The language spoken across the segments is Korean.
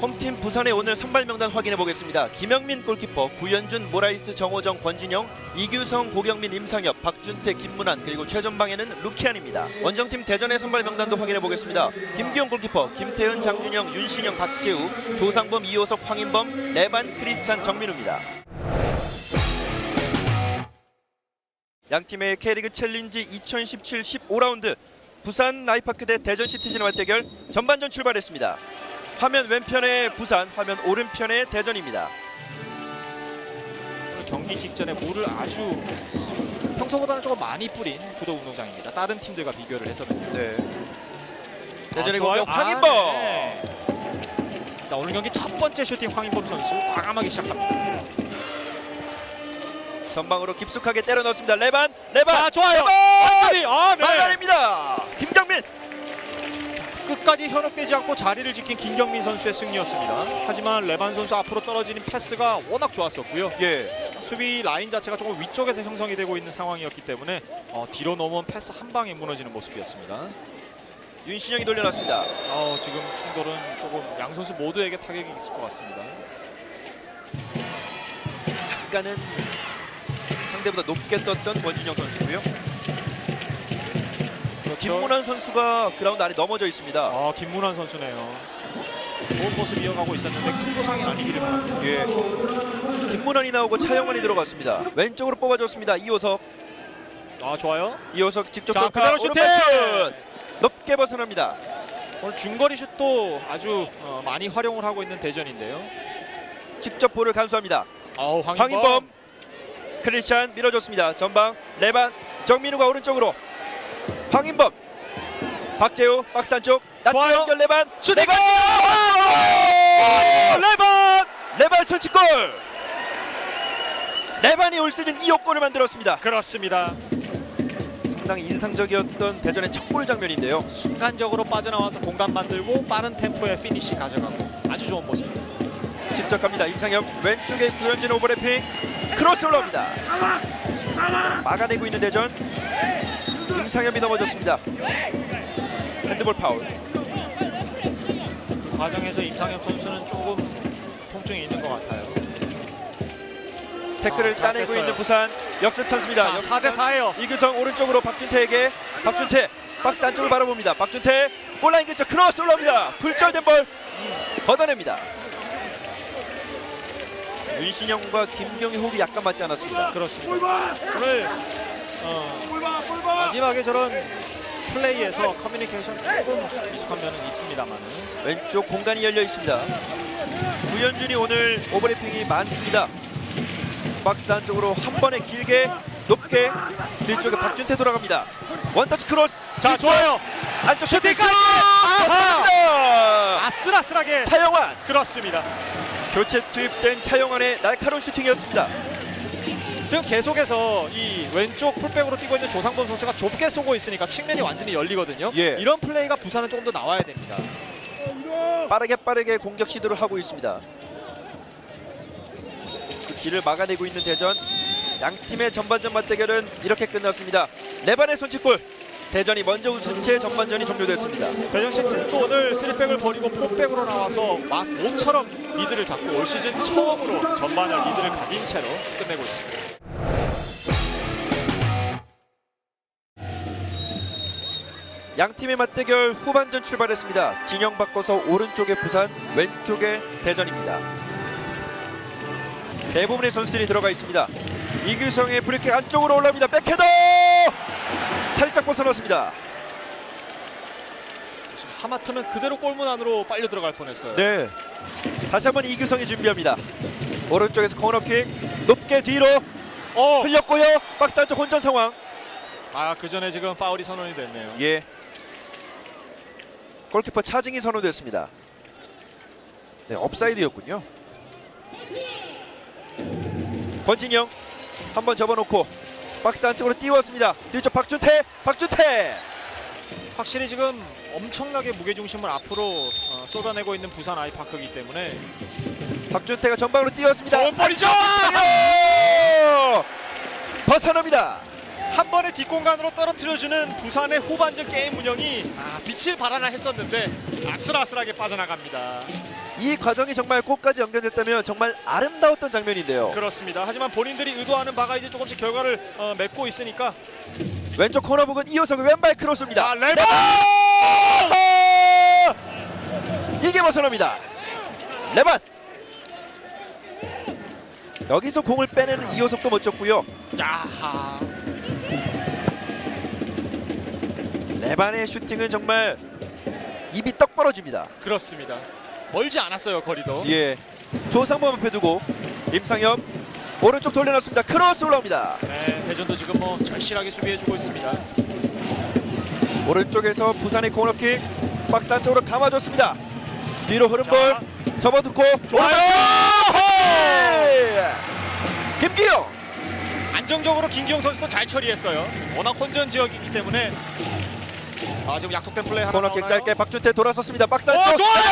홈팀 부산의 오늘 선발 명단 확인해 보겠습니다. 김영민 골키퍼, 구현준, 모라이스, 정호정, 권진영, 이규성, 고경민, 임상엽, 박준태, 김문환 그리고 최전방에는 루키안입니다. 원정팀 대전의 선발 명단도 확인해 보겠습니다. 김기용 골키퍼, 김태현, 장준영, 윤신영, 박재우, 조상범, 이호석, 황인범, 레반, 크리스찬, 정민우입니다. 양 팀의 K리그 챌린지 2017 15라운드 부산 나이파크 대 대전 시티즌의 맞대결 전반전 출발했습니다. 화면 왼편에 부산, 화면 오른편에 대전입니다. 경기 직전에 물을 아주 평소보다는 조금 많이 뿌린 구도 운동장입니다. 다른 팀들과 비교를 해서는요. 네. 대전의 아. 공격 황인범. 아, 네. 자, 오늘 경기 첫 번째 슈팅 황인범 선수 과감하게 시작합니다. 전방으로 깊숙하게 때려 넣습니다. 레반, 레반. 아, 좋아요. 레반! 완전히 아, 네. 막아냅니다. 김경민. 끝까지 현혹되지 않고 자리를 지킨 김경민 선수의 승리였습니다. 하지만 레반 선수 앞으로 떨어지는 패스가 워낙 좋았었고요. 예. 수비 라인 자체가 조금 위쪽에서 형성이 되고 있는 상황이었기 때문에 어, 뒤로 넘어온 패스 한 방에 무너지는 모습이었습니다. 윤신영이 돌려놨습니다. 어, 지금 충돌은 조금 양 선수 모두에게 타격이 있을 것 같습니다. 약간은 상대보다 높게 떴던 권진영 선수고요. 그렇죠. 김문환 선수가 그라운드 안에 넘어져 있습니다. 아, 김문환 선수네요. 좋은 모습 이어가고 있었는데 큰 부상이 아니기를 바랍니다. 예. 김문환이 나오고 차영원이 들어갔습니다. 왼쪽으로 뽑아줬습니다. 이호석. 아, 좋아요. 이호석 직접 자, 돌파 그대로 슈팅! 오른발 슛! 높게 벗어납니다. 오늘 중거리 슛도 아주 어, 많이 활용을 하고 있는 대전인데요. 직접 볼을 간수합니다. 아우, 황인범 크리스찬 밀어줬습니다. 전방 레반 정민우가 오른쪽으로 황인범 박재우 박스 안쪽 낮게. 연결 레반 슈팅! 레반 레반 레반 선취골 레반이 올 시즌 2호 골을 만들었습니다. 그렇습니다. 상당히 인상적이었던 대전의 첫 골 장면인데요. 순간적으로 빠져나와서 공간 만들고 빠른 템포의 피니시 가져가고 아주 좋은 모습입니다. 직접 갑니다. 임상엽 왼쪽에 구현진 오버래핑 크로스 올라옵니다. 막아내고 있는 대전 임상엽이 넘어졌습니다. 핸드볼 파울. 그 과정에서 임상엽 선수는 조금 통증이 있는 것 같아요. 태클을 아, 잘 따내고 뺐어요. 있는 부산 역습 찬스입니다. 자, 역습 4대 찬스. 4예요. 이규성 오른쪽으로 박준태에게 박준태 박스 안쪽을 바라봅니다. 박준태 골라인 근처 크로스 올라옵니다. 굴절된 볼 걷어냅니다. 윤신영과 김경희 호흡이 약간 맞지 않았습니다. 그렇습니다. 오늘 어, 마지막에 저런 플레이에서 커뮤니케이션 조금 미숙한 면은 있습니다만은 왼쪽 공간이 열려 있습니다. 구현준이 오늘 오버래핑이 많습니다. 박스 안쪽으로 한 번에 길게 높게 뒤쪽에 박준태 돌아갑니다. 원터치 크로스 자 좋아요. 안쪽 슈팅 슈팅까지! 아하! 아슬아슬하게 차영환 그렇습니다. 교체 투입된 차영환의 날카로운 슈팅이었습니다. 지금 계속해서 이 왼쪽 풀백으로 뛰고 있는 조상범 선수가 좁게 쏘고 있으니까 측면이 완전히 열리거든요. 예. 이런 플레이가 부산은 조금 더 나와야 됩니다. 빠르게 빠르게 공격 시도를 하고 있습니다. 그 길을 막아내고 있는 대전 양 팀의 전반전 맞대결은 이렇게 끝났습니다. 레반의 손짓골 대전이 먼저 우승 채 전반전이 종료됐습니다. 대전 시티도 오늘 3백을 버리고 4백으로 나와서 막 모처럼 리드를 잡고 올 시즌 처음으로 전반을 리드를 가진 채로 끝내고 있습니다. 양 팀의 맞대결 후반전 출발했습니다. 진영 바꿔서 오른쪽에 부산, 왼쪽에 대전입니다. 대부분의 선수들이 들어가 있습니다. 이규성의 브레이크 안쪽으로 올라옵니다. 백헤더! 살짝 벗어났습니다. 지금 하마터면 그대로 골문 안으로 빨려 들어갈 뻔했어요. 네. 다시 한번 이규성이 준비합니다. 오른쪽에서 코너킥 높게 뒤로 어, 흘렸고요. 박스 안쪽 혼전 상황. 아, 그 전에 지금 파울이 선언이 됐네요. 예. 골키퍼 차징이 선언됐습니다. 네, 업사이드였군요. 권진영 한 번 접어놓고 박스 안쪽으로 띄웠습니다. 뒤쪽 박준태, 박준태. 확실히 지금 엄청나게 무게 중심을 앞으로 어, 쏟아내고 있는 부산 아이파크이기 때문에 박준태가 전방으로 띄웠습니다. 좋은 볼이죠! 안녕하세요! 벗어납니다. 한 번에 뒷공간으로 떨어뜨려주는 부산의 후반전 게임 운영이 아, 빛을 발하나 했었는데 아슬아슬하게 빠져나갑니다. 이 과정이 정말 골까지 연결됐다면 정말 아름다웠던 장면인데요. 그렇습니다. 하지만 본인들이 의도하는 바가 이제 조금씩 결과를 어, 맺고 있으니까 왼쪽 코너 부근 이호석의 왼발 크로스입니다. 자, 레바! 이게 벗어납니다. 레반. 여기서 공을 빼내는 이호석도 멋졌고요. 야하. 레반의 슈팅은 정말 입이 떡 벌어집니다. 그렇습니다. 멀지 않았어요 거리도. 예. 조상범 앞에 두고 임상엽 오른쪽 돌려놨습니다. 크로스 올라옵니다. 네, 대전도 지금 뭐 절실하게 수비해주고 있습니다. 오른쪽에서 부산의 코너킥 박스 안쪽으로 감아줬습니다. 뒤로 흐른 자. 볼 접어듣고 좋아요! 김기용 안정적으로 김기용 선수도 잘 처리했어요. 워낙 혼전 지역이기 때문에 아 지금 약속된 플레이 하나 코너킥 나오나요? 짧게 박준태 돌아섰습니다. 박스 오 안쪽 좋아요!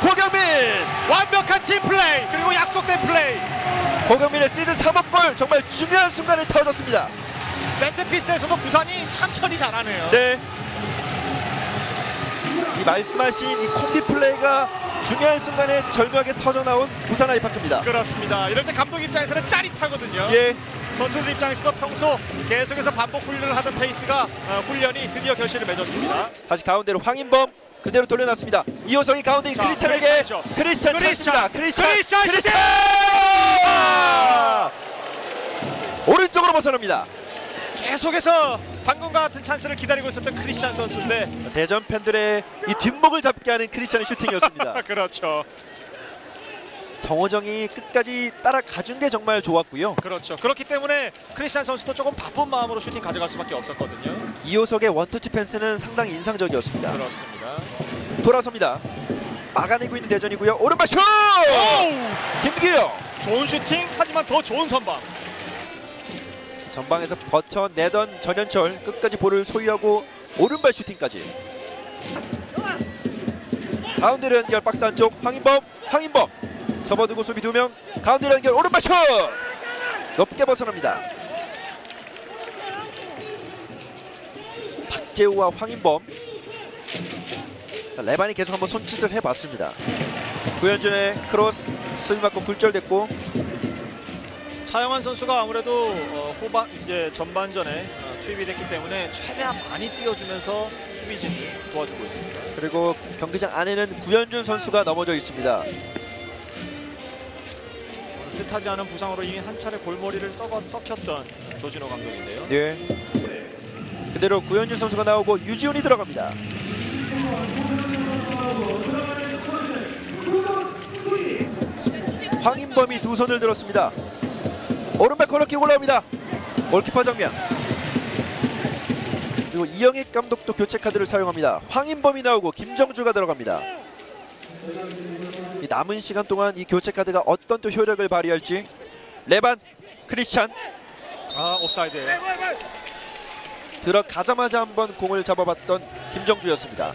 골! 고경민 완벽한 팀 플레이 그리고 약속된 플레이. 고경민의 시즌 3호 골 정말 중요한 순간에 터졌습니다. 세트피스에서도 부산이 참 처리 잘하네요. 네. 이 말씀하신 이 콤비 플레이가 중요한 순간에 절묘하게 터져 나온 부산 아이파크입니다. 그렇습니다. 이럴 때 감독 입장에서는 짜릿하거든요. 예. 선수들 입장에서도 평소 계속해서 반복 훈련을 하던 페이스가 어, 훈련이 드디어 결실을 맺었습니다. 다시 가운데로 황인범 그대로 돌려놨습니다. 이호성이 가운데 자, 크리스찬에게 크리스찬이죠. 크리스찬 크리스찬! 찬스입니다. 크리스찬 크리스찬 크리스찬 오른쪽으로 벗어납니다. 계속해서 방금과 같은 찬스를 기다리고 있었던 크리스찬 선수인데 대전 팬들의 이 뒷목을 잡게 하는 크리스찬의 슈팅이었습니다. 그렇죠. 정호정이 끝까지 따라가준 게 정말 좋았고요. 그렇죠. 그렇기 때문에 크리스찬 선수도 조금 바쁜 마음으로 슈팅 가져갈 수밖에 없었거든요. 이호석의 원터치 펜스는 상당히 인상적이었습니다. 그렇습니다. 돌아섭니다. 막아내고 있는 대전이고요. 오른발 슛! 오우! 김기영 좋은 슈팅 하지만 더 좋은 선방. 전방에서 버텨내던 전현철 끝까지 볼을 소유하고 오른발 슈팅까지. 가운데로 연결 박스 안쪽 황인범 황인범. 접어두고 수비 두명. 가운데로 연결 오른발 슛! 높게 벗어납니다. 박재우와 황인범. 자, 레반이 계속 한번 손짓을 해봤습니다. 구현준의 크로스 수비 맞고 굴절됐고 차영환 선수가 아무래도 어, 후반 이제 전반전에 어, 투입이 됐기 때문에 최대한 많이 뛰어주면서 수비진을 도와주고 있습니다. 그리고 경기장 안에는 구현준 선수가 넘어져 있습니다. 뜻하지 않은 부상으로 이미 한 차례 골머리를 썩어, 썩혔던 조진호 감독인데요. 네. 그대로 구현준 선수가 나오고 유지훈이 들어갑니다. 황인범이 두 손을 들었습니다. 오른발 코너킥 올라옵니다. 골키퍼 정면. 그리고 이영익 감독도 교체 카드를 사용합니다. 황인범이 나오고 김정주가 들어갑니다. 이 남은 시간 동안 이 교체 카드가 어떤 또 효력을 발휘할지 레반 크리스찬 아 옵사이드예요. 들어가자마자 한번 공을 잡아봤던 김정주였습니다.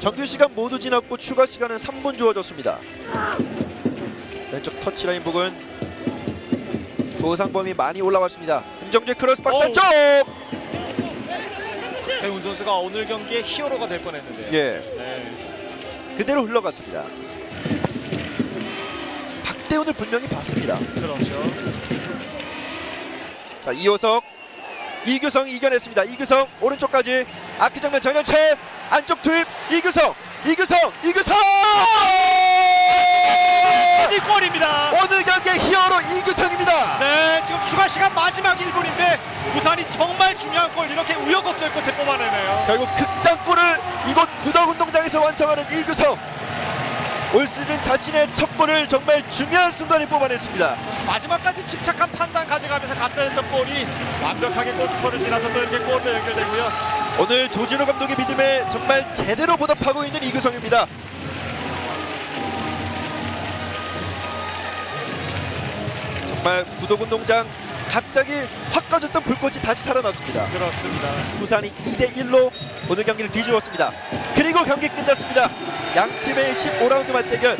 정규 시간 모두 지났고 추가 시간은 3분 주어졌습니다. 왼쪽 터치라인 부근 조상범이 많이 올라왔습니다. 김정주의 크로스 박스. 안쪽! 배훈 선수가 오늘 경기의 히어로가 될 뻔했는데요. 예, 네, 그대로 흘러갔습니다. 박대훈을 분명히 봤습니다. 그렇죠. 자 이호석 이규성 이겨냈습니다. 이규성 오른쪽까지 아크 정면 전현철 안쪽 투입 이규성! 이규성! 이규성! 골입니다. 오늘 경기의 히어로 이규성입니다. 네, 지금 추가 시간 마지막 1분인데 부산이 정말 중요한 골 이렇게 우여곡절 끝에 뽑아내네요. 결국 극장골을 이곳 구덕운동장에서 완성하는 이규성 올 시즌 자신의 첫 골을 정말 중요한 순간에 뽑아냈습니다 마지막까지 침착한 판단 가져가면서 냈던 골이 완벽하게 골키퍼를 지나서 또 이렇게 골로 연결되고요. 오늘 조진호 감독의 믿음에 정말 제대로 보답하고 있는 이규성입니다. 정말 구독운동장 갑자기 확 꺼졌던 불꽃이 다시 살아났습니다. 그렇습니다. 부산이 2대 1로 오늘 경기를 뒤집었습니다. 그리고 경기 끝났습니다. 양 팀의 15라운드 맞대결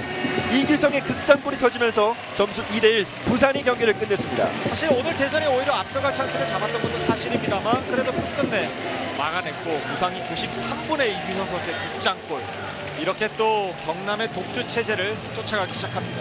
이규성의 극장골이 터지면서 점수 2대 1 부산이 경기를 끝냈습니다. 사실 오늘 대전이 오히려 앞서갈 찬스를 잡았던 것도 사실입니다만 그래도 끝끝내 막아냈고 부상이 93분의 이규성 선수의 극장골 이렇게 또 경남의 독주 체제를 쫓아가기 시작합니다.